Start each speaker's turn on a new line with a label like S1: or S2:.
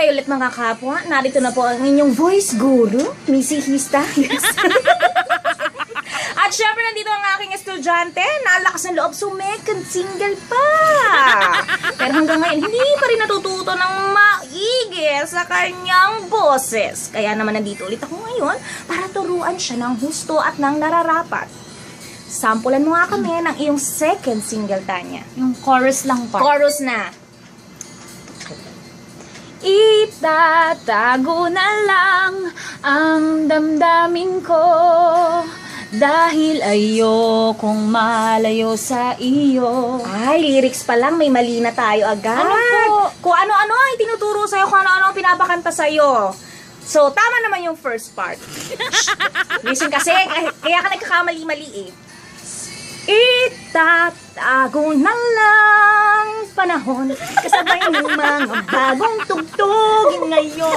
S1: Mabuhay ulit mga kapwa. Narito na po ang inyong voice guru, Missy Hista. Yes. At syempre, nandito ang aking estudyante. Nalakas ng loob, sumekond single pa. Pero hanggang ngayon, hindi pa rin natututo ng maigi sa kanyang boses. Kaya naman nandito ulit ako ngayon para turuan siya ng husto at ng nararapat. Sampulan mo nga kami ng iyong second single, Tanya.
S2: Yung chorus lang pa.
S1: Chorus na.
S2: Itatago na lang ang damdamin ko dahil ayokong malayo sa iyo.
S1: Ay, lyrics pa lang, may mali na tayo agad.
S2: Ano po?
S1: Kung ano-ano ay tinuturo sa'yo, kung ano-ano ang pinapakanta sa'yo. So, tama naman yung first part. Listen kasi, kaya ka nagkakamali-mali eh. Itatago na panahon kasabay ng mga bagong tugtugin ngayon.